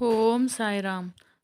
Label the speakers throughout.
Speaker 1: ఓం సాయిరామ్.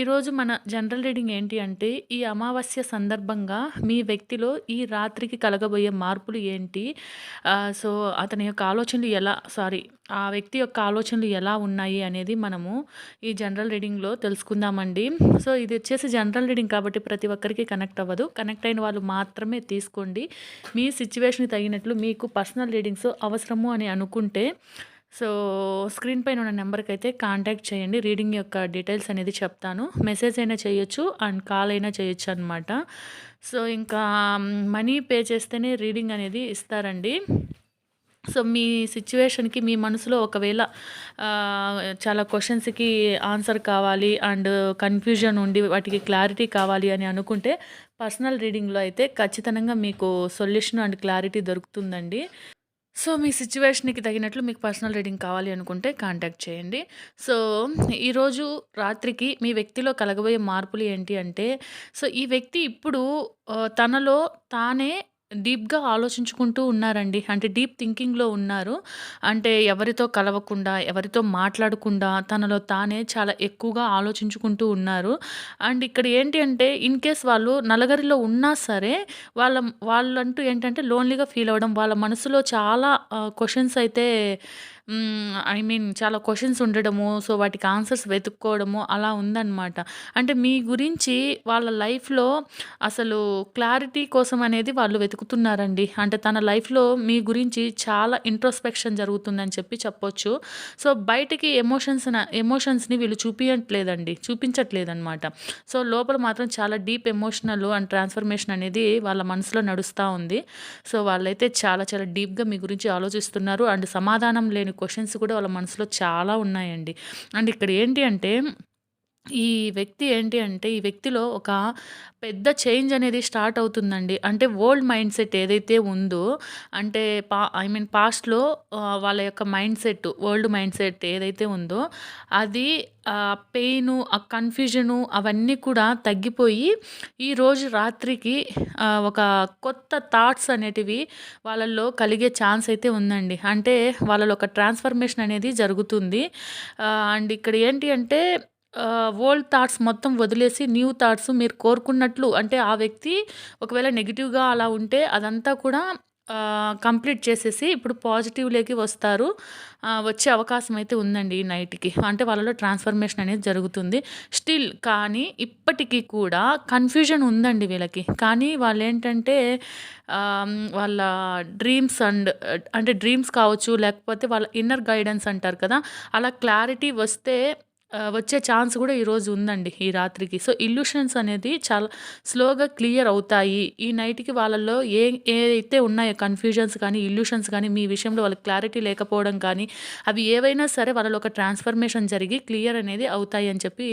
Speaker 1: ఈరోజు మన general reading ఏంటి అంటే ఈ అమావాస్య సందర్భంగా మీ వ్యక్తిలో ఈ రాత్రికి కలగబోయే మార్పులు ఏంటి? సో అతని యొక్క ఆలోచనలు ఎలా సారీ ఆ వ్యక్తి యొక్క ఆలోచనలు ఎలా ఉన్నాయి అనేది మనము ఈ జనరల్ రీడింగ్లో తెలుసుకుందామండి. సో ఇది వచ్చేసి జనరల్ రీడింగ్ కాబట్టి ప్రతి ఒక్కరికి కనెక్ట్ అవ్వదు. కనెక్ట్ అయిన వాళ్ళు మాత్రమే తీసుకోండి. మీ సిచ్యువేషన్కి తగినట్లు మీకు పర్సనల్ రీడింగ్స్ అవసరము అని అనుకుంటే సో స్క్రీన్ పైన ఉన్న నెంబర్కి అయితే కాంటాక్ట్ చేయండి. రీడింగ్ యొక్క డీటెయిల్స్ అనేది చెప్తాను. మెసేజ్ అయినా చేయొచ్చు అండ్ కాల్ అయినా చేయొచ్చు అనమాట సో ఇంకా మనీ పే చేస్తేనే రీడింగ్ అనేది ఇస్తారండి. సో మీ సిచ్యువేషన్కి మీ మనసులో ఒకవేళ చాలా క్వశ్చన్స్కి ఆన్సర్ కావాలి అండ్ కన్ఫ్యూజన్ ఉండి వాటికి క్లారిటీ కావాలి అని అనుకుంటే పర్సనల్ రీడింగ్లో అయితే ఖచ్చితంగా మీకు సొల్యూషన్ అండ్ క్లారిటీ దొరుకుతుందండి. సో మీ సిచ్యువేషన్‌కి తగినట్లు మీకు పర్సనల్ రీడింగ్ కావాలి అనుకుంటే కాంటాక్ట్ చేయండి. సో ఈరోజు రాత్రికి మీ వ్యక్తిలో కలగబోయే మార్పులు ఏంటి అంటే, సో ఈ వ్యక్తి ఇప్పుడు తనలో తానే డీప్‌గా ఆలోచించుకుంటూ ఉన్నారండి. అంటే డీప్ థింకింగ్‌లో ఉన్నారు. అంటే ఎవరితో కలవకుండా, ఎవరితో మాట్లాడకుండా తనలో తానే చాలా ఎక్కువగా ఆలోచించుకుంటూ ఉన్నారు. అండ్ ఇక్కడ ఏంటి అంటే ఇన్ కేస్ వాళ్ళు నలగరిలో ఉన్నా సరే వాళ్ళ వాళ్ళంటూ ఏంటంటే లోన్‌లీగా ఫీల్ అవ్వడం, వాళ్ళ మనసులో చాలా క్వశ్చన్స్ అయితే ఐ మీన్ చాలా క్వశ్చన్స్ ఉండడము, సో వాటికి ఆన్సర్స్ వెతుక్కోవడము అలా ఉందన్నమాట. అంటే మీ గురించి వాళ్ళ లైఫ్‌లో అసలు క్లారిటీ కోసం అనేది వాళ్ళు వెతుకుతున్నారండి. అంటే తన లైఫ్‌లో మీ గురించి చాలా ఇంట్రోస్పెక్షన్ జరుగుతుందని చెప్పి చెప్పొచ్చు. సో బయటికి ఎమోషన్స్ ఎమోషన్స్‌ని వీళ్ళు చూపియట్లేదండి. చూపించట్లేదనమాట. సో లోపల మాత్రం చాలా డీప్ ఎమోషనల్ అండ్ ట్రాన్స్‌ఫర్మేషన్ అనేది వాళ్ళ మనసులో నడుస్తూ ఉంది. సో వాళ్ళైతే చాలా చాలా డీప్‌గా మీ గురించి ఆలోచిస్తున్నారు. అండ్ సమాధానం లేని క్వశ్చన్స్ కూడా వాళ్ళ మనసులో చాలా ఉన్నాయండి. అండ్ ఇక్కడ ఏంటి అంటే ఈ వ్యక్తి ఏంటి అంటే ఈ వ్యక్తిలో ఒక పెద్ద చేంజ్ అనేది స్టార్ట్ అవుతుందండి. అంటే ఓల్డ్ మైండ్ సెట్ ఏదైతే ఉందో అంటే పా ఐ మీన్ పాస్ట్లో వాళ్ళ యొక్క mind set old mind set ఏదైతే ఉందో అది పెయిను ఆ కన్ఫ్యూజను అవన్నీ కూడా తగ్గిపోయి ఈరోజు రాత్రికి ఒక కొత్త థాట్స్ అనేటివి వాళ్ళల్లో కలిగే ఛాన్స్ అయితే ఉందండి. అంటే వాళ్ళలో ఒక ట్రాన్స్ఫర్మేషన్ అనేది జరుగుతుంది. అండ్ ఇక్కడ ఏంటి అంటే ఓల్డ్ థాట్స్ మొత్తం వదిలేసి న్యూ థాట్స్ మీరు కోరుకున్నట్లు అంటే ఆ వ్యక్తి ఒకవేళ నెగిటివ్‌గా అలా ఉంటే అదంతా కూడా కంప్లీట్ చేసేసి ఇప్పుడు పాజిటివ్‌లోకి వస్తారు. వచ్చే అవకాశం అయితే ఉందండి ఈ నైట్‌కి. అంటే వాళ్ళలో ట్రాన్స్‌ఫర్మేషన్ అనేది జరుగుతుంది. స్టిల్ కానీ ఇప్పటికీ కూడా కన్‌ఫ్యూజన్ ఉందండి వీళ్ళకి. కానీ వాళ్ళు ఏంటంటే వాళ్ళ డ్రీమ్స్ అండ్ అంటే డ్రీమ్స్ కావచ్చు, లేకపోతే వాళ్ళ ఇన్నర్ గైడెన్స్ అంటారు కదా! అలా క్లారిటీ వస్తే వచ్చే ఛాన్స్ కూడా ఈరోజు ఉందండి ఈ రాత్రికి. సో ఇల్యూషన్స్ అనేది చాలా స్లోగా క్లియర్ అవుతాయి. ఈ నైట్కి వాళ్ళల్లో ఏ ఏదైతే ఉన్నాయో కన్ఫ్యూజన్స్ కానీ ఇల్యూషన్స్ కానీ మీ విషయంలో వాళ్ళకి క్లారిటీ లేకపోవడం కానీ అవి ఏవైనా సరే వాళ్ళలో ఒక ట్రాన్స్ఫర్మేషన్ జరిగి క్లియర్ అనేది అవుతాయి అని చెప్పి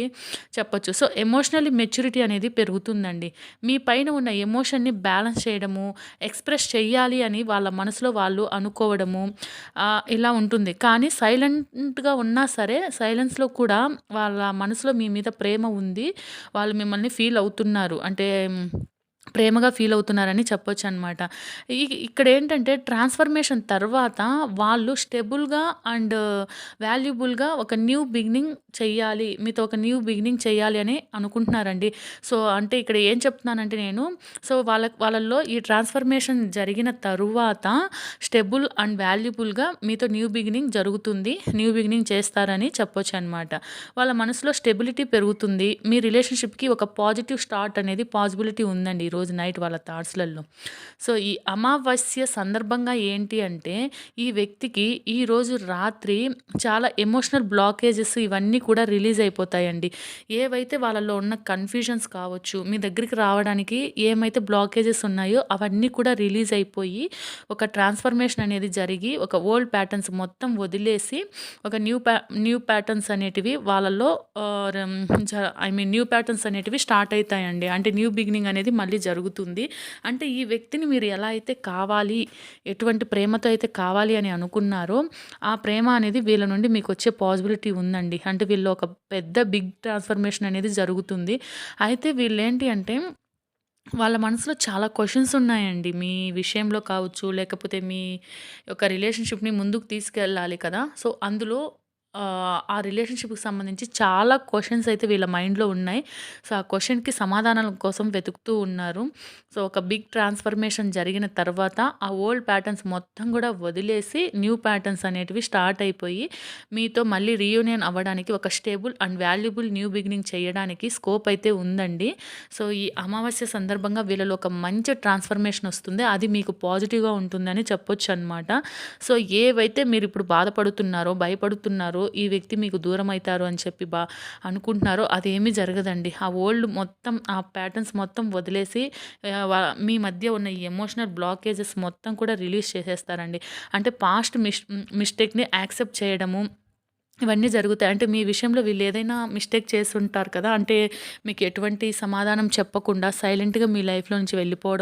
Speaker 1: చెప్పొచ్చు. సో ఎమోషనల్లీ మెచ్యూరిటీ అనేది పెరుగుతుందండి. మీ పైన ఉన్న ఎమోషన్ని బ్యాలెన్స్ చేయడము ఎక్స్ప్రెస్ చేయాలి అని వాళ్ళ మనసులో వాళ్ళు అనుకోవడము ఇలా ఉంటుంది. కానీ సైలెంట్గా ఉన్నా సరే సైలెన్స్లో కూడా వాళ్ళ మనసులో మీ మీద ప్రేమ ఉంది. వాళ్ళు మిమ్మల్ని ఫీల్ అవుతున్నారు. అంటే ప్రేమగా ఫీల్ అవుతున్నారని చెప్పొచ్చు అనమాట ఇక్కడ ఏంటంటే ట్రాన్స్ఫర్మేషన్ తర్వాత వాళ్ళు స్టెబుల్గా అండ్ వాల్యుబుల్గా ఒక న్యూ బిగినింగ్ చెయ్యాలి మీతో ఒక న్యూ బిగినింగ్ చేయాలి అని అనుకుంటున్నారండి. సో అంటే ఇక్కడ ఏం చెప్తున్నానంటే నేను సో వాళ్ళ వాళ్ళల్లో ఈ ట్రాన్స్ఫర్మేషన్ జరిగిన తరువాత స్టెబుల్ అండ్ వాల్యుబుల్గా మీతో న్యూ బిగినింగ్ జరుగుతుంది న్యూ బిగినింగ్ చేస్తారని చెప్పొచ్చు అనమాట వాళ్ళ మనసులో స్టెబిలిటీ పెరుగుతుంది మీ రిలేషన్షిప్కి ఒక పాజిటివ్ స్టార్ట్ అనేది పాసిబిలిటీ ఉందండి. ఈరోజు నైట్ వాళ్ళ థాట్స్‌లలో. సో, ఈ అమావాస్య సందర్భంగా ఏంటి అంటే, ఈ వ్యక్తికి ఈరోజు రాత్రి చాలా ఎమోషనల్ బ్లాకేజెస్ ఇవన్నీ కూడా రిలీజ్ అయిపోతాయండి. ఏవైతే వాళ్ళలో ఉన్న కన్‌ఫ్యూజన్స్ కావచ్చు, మీ దగ్గరికి రావడానికి ఏమైతే బ్లాకేజెస్ ఉన్నాయో అవన్నీ కూడా రిలీజ్ అయిపోయి, ఒక ట్రాన్స్‌ఫర్మేషన్ అనేది జరిగి, ఒక ఓల్డ్ ప్యాటర్న్స్ మొత్తం వదిలేసి, ఒక న్యూ ప్యా న్యూ ప్యాటర్న్స్ అనేటివి వాళ్ళలో ఐ మీన్ న్యూ ప్యాటర్న్స్ అనేటివి స్టార్ట్ అవుతాయండి అంటే న్యూ బిగినింగ్ అనేది మళ్ళీ జరుగుతుంది. అంటే ఈ వ్యక్తిని మీరు ఎలా అయితే కావాలి, ఎటువంటి ప్రేమతో అయితే కావాలి అని అనుకున్నారో, ఆ ప్రేమ అనేది వీళ్ళ నుండి మీకు వచ్చే పాసిబిలిటీ ఉందండి. అంటే వీళ్ళు ఒక పెద్ద బిగ్ ట్రాన్స్‌ఫర్మేషన్ అనేది జరుగుతుంది. అయితే వీళ్ళేంటి అంటే, వాళ్ళ మనసులో చాలా క్వశ్చన్స్ ఉన్నాయండి. మీ విషయంలో కావచ్చు, లేకపోతే మీ యొక్క రిలేషన్‌షిప్‌ని ముందుకు తీసుకెళ్ళాలి కదా! సో, అందులో ఆ రిలేషన్‌షిప్‌కి సంబంధించి చాలా క్వశ్చన్స్ అయితే వీళ్ళ మైండ్‌లో ఉన్నాయి. సో, ఆ క్వశ్చన్కి సమాధానాల కోసం వెతుకుతూ ఉన్నారు. సో, ఒక బిగ్ ట్రాన్స్‌ఫర్మేషన్ జరిగిన తర్వాత, ఆ ఓల్డ్ ప్యాటర్న్స్ మొత్తం కూడా వదిలేసి, న్యూ ప్యాటర్న్స్ అనేటివి స్టార్ట్ అయిపోయి, మీతో మళ్ళీ రీయూనియన్ అవ్వడానికి ఒక stable and valuable new beginning చేయడానికి స్కోప్ అయితే ఉందండి. సో, ఈ అమావాస్య సందర్భంగా వీళ్ళలో ఒక మంచి ట్రాన్స్‌ఫర్మేషన్ వస్తుంది. అది మీకు పాజిటివ్‌గా ఉంటుందని చెప్పొచ్చనమాట. సో, ఏవైతే మీరు ఇప్పుడు బాధపడుతున్నారో, భయపడుతున్నారో, ఈ వ్యక్తి మీకు దూరం అవుతారు అని చెప్పి బా అనుకుంటున్నారో అదేమీ జరగదండి. ఆ ఓల్డ్ మొత్తం ఆ ప్యాటర్న్స్ మొత్తం వదిలేసి మీ మధ్య ఉన్న ఈ ఎమోషనల్ బ్లాకేజెస్ మొత్తం కూడా రిలీజ్ చేసేస్తారండి. అంటే పాస్ట్ మిస్ మిస్టేక్‌ని యాక్సెప్ట్ చేయడము, ఇవన్నీ జరుగుతాయి. అంటే మీ విషయంలో వీళ్ళు ఏదైనా మిస్టేక్ చేసుంటారు కదా! అంటే మీకు ఎటువంటి సమాధానం చెప్పకుండా సైలెంట్‌గా మీ లైఫ్‌లో నుంచి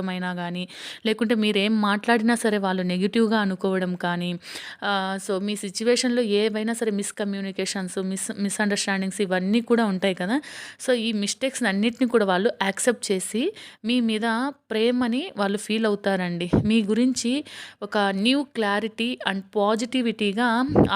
Speaker 1: అయినా కానీ లేకుంటే మీరేం మాట్లాడినా సరే వాళ్ళు నెగిటివ్గా అనుకోవడం కానీ, సో, మీ సిచ్యువేషన్లో ఏవైనా సరే మిస్‌కమ్యూనికేషన్స్, మిస్ మిస్‌అండర్‌స్టాండింగ్స్ ఇవన్నీ కూడా ఉంటాయి కదా! సో, ఈ మిస్టేక్స్‌ని అన్నిటిని కూడా వాళ్ళు యాక్సెప్ట్ చేసి, మీ మీద ప్రేమని వాళ్ళు ఫీల్ అవుతారండి. మీ గురించి ఒక న్యూ క్లారిటీ అండ్ పాజిటివిటీగా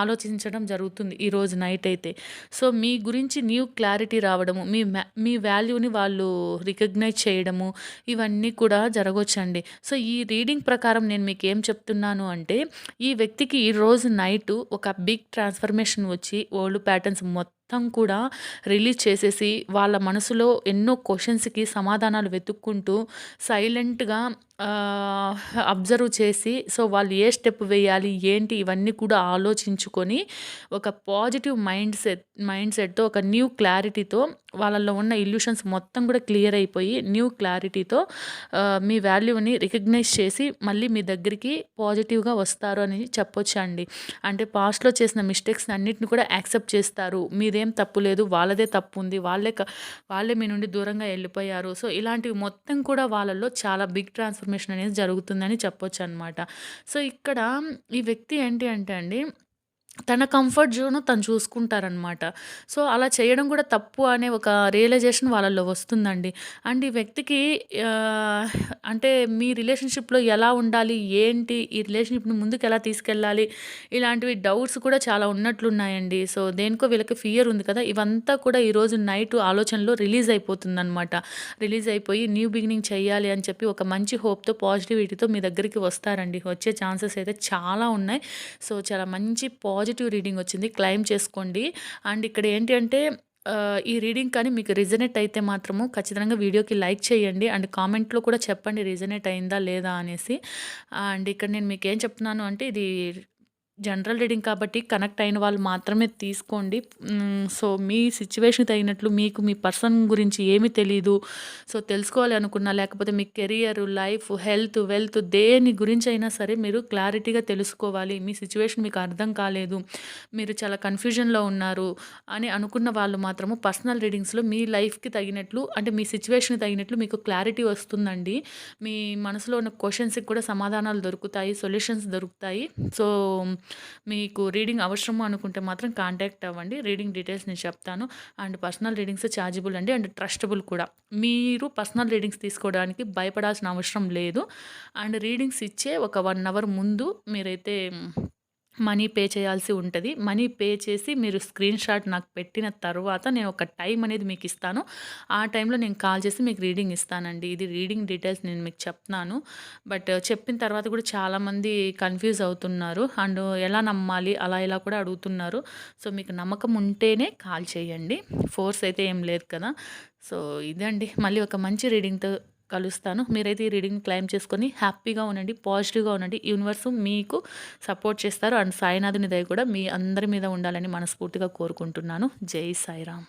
Speaker 1: ఆలోచించడం జరుగుతుంది ఈ ఈరోజు నైట్ అయితే. సో, మీ గురించి న్యూ క్లారిటీ రావడము, మీ మ్యా మీ వాల్యూని వాళ్ళు రికగ్నైజ్ చేయడము, ఇవన్నీ కూడా జరగొచ్చండి. సో, ఈ రీడింగ్ ప్రకారం నేను మీకు ఏం చెప్తున్నాను అంటే, ఈ వ్యక్తికి ఈరోజు నైట్ ఒక బిగ్ ట్రాన్స్‌ఫర్మేషన్ వచ్చి, ఓల్డ్ ప్యాటర్న్స్ మొత్తం మొత్తం కూడా రిలీజ్ చేసేసి, వాళ్ళ మనసులో ఎన్నో క్వశ్చన్స్కి సమాధానాలు వెతుక్కుంటూ, సైలెంట్‌గా అబ్జర్వ్ చేసి, సో, వాళ్ళు ఏ స్టెప్ వేయాలి, ఏంటి ఇవన్నీ కూడా ఆలోచించుకొని, ఒక పాజిటివ్ మైండ్ సెట్ మైండ్ సెట్‌తో ఒక న్యూ క్లారిటీతో వాళ్ళల్లో ఉన్న ఇల్యూషన్స్ మొత్తం కూడా క్లియర్ అయిపోయి, న్యూ క్లారిటీతో మీ వాల్యూని రికగ్నైజ్ చేసి, మళ్ళీ మీ దగ్గరికి పాజిటివ్‌గా వస్తారు అని చెప్పొచ్చండి. అంటే పాస్ట్‌లో చేసిన మిస్టేక్స్‌ని అన్నిటిని కూడా యాక్సెప్ట్ చేస్తారు. మీదే ఏం తప్పు లేదు, వాళ్ళదే తప్పు ఉంది వాళ్ళే వాళ్ళే మీ నుండి దూరంగా వెళ్ళిపోయారు సో, ఇలాంటివి మొత్తం కూడా వాళ్ళల్లో చాలా బిగ్ ట్రాన్స్‌ఫర్మేషన్ అనేది జరుగుతుందని చెప్పొచ్చనమాట. సో, ఇక్కడ ఈ వ్యక్తి ఏంటి అంటే అండి, తన కంఫర్ట్ జోన్ తను చూసుకుంటారనమాట. సో, అలా చేయడం కూడా తప్పు అనే ఒక రియలైజేషన్ వాళ్ళలో వస్తుందండి. అండ్ ఈ వ్యక్తికి అంటే మీ రిలేషన్‌షిప్‌లో ఎలా ఉండాలి, ఏంటి, ఈ రిలేషన్‌షిప్‌ని ముందుకు ఎలా తీసుకెళ్ళాలి, ఇలాంటివి డౌట్స్ కూడా చాలా ఉన్నట్లున్నాయండి. సో, దేనికో వీళ్ళకి ఫియర్ ఉంది కదా! ఇవంతా కూడా ఈరోజు నైట్ ఆలోచనలో రిలీజ్ అయిపోతుందనమాట. రిలీజ్ అయిపోయి న్యూ బిగినింగ్ చేయాలి అని చెప్పి ఒక మంచి హోప్‌తో, పాజిటివిటీతో మీ దగ్గరికి వస్తారండి. వచ్చే ఛాన్సెస్ అయితే చాలా ఉన్నాయి. సో, చాలా మంచి పాజిటివ్ పాజిటివ్ రీడింగ్ వచ్చింది. క్లెయిమ్ చేసుకోండి. అండ్ ఇక్కడ ఏంటి అంటే ఈ రీడింగ్ కానీ మీకు రిజనేట్ అయితే మాత్రము ఖచ్చితంగా వీడియోకి లైక్ చేయండి. అండ్ కామెంట్‌లో కూడా చెప్పండి రిజనేట్ అయిందా లేదా అనేసి. అండ్ ఇక్కడ నేను మీకు ఏం చెప్తున్నాను అంటే ఇది జనరల్ రీడింగ్ కాబట్టి కనెక్ట్ అయిన వాళ్ళు మాత్రమే తీసుకోండి. సో, మీ సిచ్యువేషన్ తగినట్లు మీకు మీ పర్సన్ గురించి ఏమి తెలీదు. సో, తెలుసుకోవాలి అనుకున్నా, లేకపోతే మీ కెరియర్, లైఫ్, హెల్త్, వెల్త్ దేని గురించి అయినా సరే మీరు క్లారిటీగా తెలుసుకోవాలి. మీ సిచ్యువేషన్ మీకు అర్థం కాలేదు. మీరు చాలా కన్‌ఫ్యూజన్‌లో ఉన్నారు అని అనుకున్న వాళ్ళు మాత్రము పర్సనల్ రీడింగ్స్‌లో మీ లైఫ్‌కి తగినట్లు అంటే మీ సిచ్యువేషన్ తగినట్లు మీకు క్లారిటీ వస్తుందండి. మీ మనసులో ఉన్న క్వశ్చన్స్కి కూడా సమాధానాలు దొరుకుతాయి. సొల్యూషన్స్ దొరుకుతాయి. సో, మీకు రీడింగ్ అవసరము అనుకుంటే మాత్రం కాంటాక్ట్ అవ్వండి. రీడింగ్ డీటెయిల్స్ నేను చెప్తాను. అండ్ పర్సనల్ రీడింగ్స్ ఛార్జబుల్ అండి. అండ్ ట్రస్టబుల్ కూడా. మీరు పర్సనల్ రీడింగ్స్ తీసుకోవడానికి భయపడాల్సిన అవసరం లేదు. అండ్ రీడింగ్స్ ఇచ్చే ఒక వన్ అవర్ ముందు మీరైతే మనీ పే చేయాల్సి ఉంటుంది మనీ పే చేసి మీరు స్క్రీన్ షాట్ నాకు పెట్టిన తర్వాత నేను ఒక టైం అనేది మీకు ఇస్తాను. ఆ టైంలో నేను కాల్ చేసి మీకు రీడింగ్ ఇస్తానండి. ఇది రీడింగ్ డీటెయిల్స్ నేను మీకు చెప్తున్నాను. బట్ చెప్పిన తర్వాత కూడా చాలామంది కన్‌ఫ్యూజ్ అవుతున్నారు. అండ్ ఎలా నమ్మాలి అలా ఇలా కూడా అడుగుతున్నారు. సో, మీకు నమ్మకం ఉంటేనే కాల్ చేయండి. ఫోర్స్ అయితే ఏం లేదు కదా! సో, ఇదండి. మళ్ళీ ఒక మంచి రీడింగ్‌తో కలుస్తాను. మీరైతే ఈ రీడింగ్ క్లైమ్ చేసుకొని హ్యాపీగా ఉండండి పాజిటివ్గా ఉండండి. యూనివర్స్ మీకు సపోర్ట్ చేస్తారు. అండ్ సాయినాథుని దయ కూడా మీ అందరి మీద ఉండాలని మనస్ఫూర్తిగా కోరుకుంటున్నాను. జై సాయిరామ్.